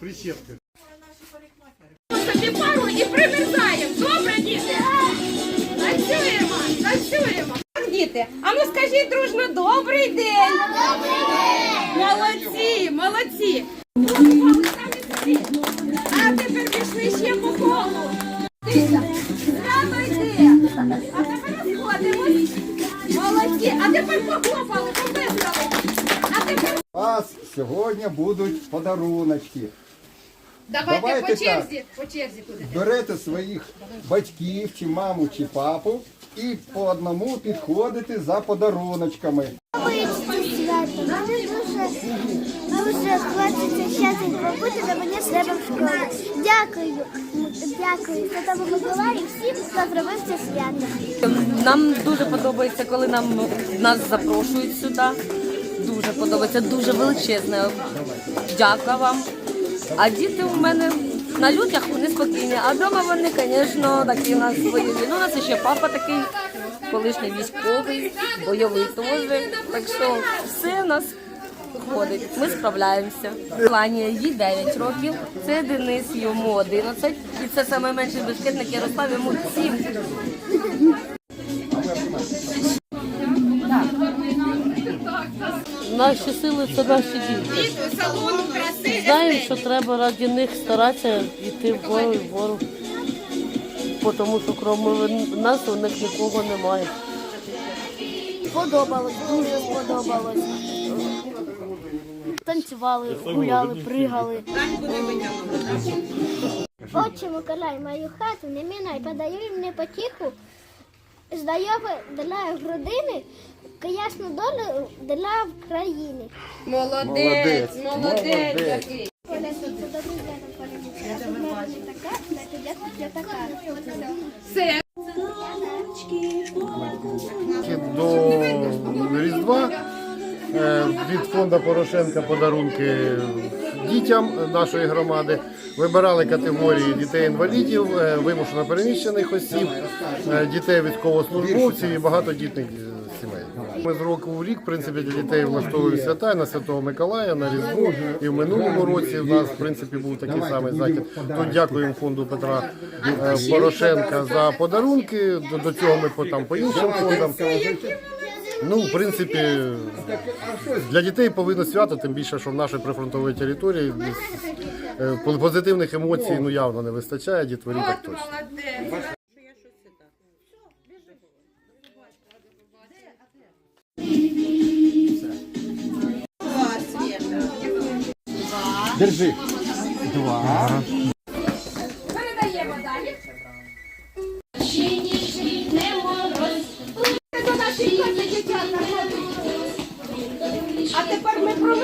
Прищепка. пару і примерзаємо. Добре, діти? Танцюємо, танцюємо. Діти, а ну скажіть дружно, добрий день. Добрий день. Молодці, молодці. А тепер пішли ще по колу. А тепер розходимось. Молодці. А тепер похлопали, пописали. Вас сьогодні будуть подаруночки. давайте, Давайте по черзі. По черзі будете. Берете своїх батьків, чи маму, чи папу і по одному підходите за подаруночками. Мені дуже, хочеться щастя побути, але мені треба в школу. Дякую, дякую Святому Миколаю і всім, хто зробив це свято. Нам дуже подобається, коли нам нас запрошують сюди. Дуже подобається, дуже величезне. Дякую вам. А діти у мене на людях вони спокійні, а вдома вони, звісно, такі у нас бойові. Ну, у нас ще папа такий, колишній військовий, бойовий теж. Так що все у нас виходить. Ми справляємося. Ланія їй 9 років, це Денис, йому 11. І це найменший бешкетник Ярослав, йому 7. Наші сили це наші діти. Знаємо, що треба раді них старатися йти вгору і вгору. Тому що крім нас у них нікого немає. Сподобалось, дуже сподобалось. Танцювали, гуляли, пригали. Отче Миколай, мою хату не мінай, подай мені потіху, здайове для родини, ясну долю для країни. Молодець, молодець який. Все. До Різдва е, від фонду Порошенка подарунки дітям нашої громади. Вибирали категорії дітей-інвалідів, е, вимушено переміщених осіб, е, дітей військовослужбовців і багатодітних е, сімей. Ми з року в рік, в принципі, для дітей влаштовуємо свята на Святого Миколая, на Різдву. І в минулому році в нас, в принципі, був такий самий захід. Тут дякуємо фонду Петра Порошенка за подарунки. До, до цього ми по, там, по іншим фондам. Ну, в принципі, для дітей повинно свято, тим більше, що в нашій прифронтовій території е, позитивних емоцій ну, явно не вистачає, дітворі так точно. Держи. Два. Передаємо далі. До нашої коти,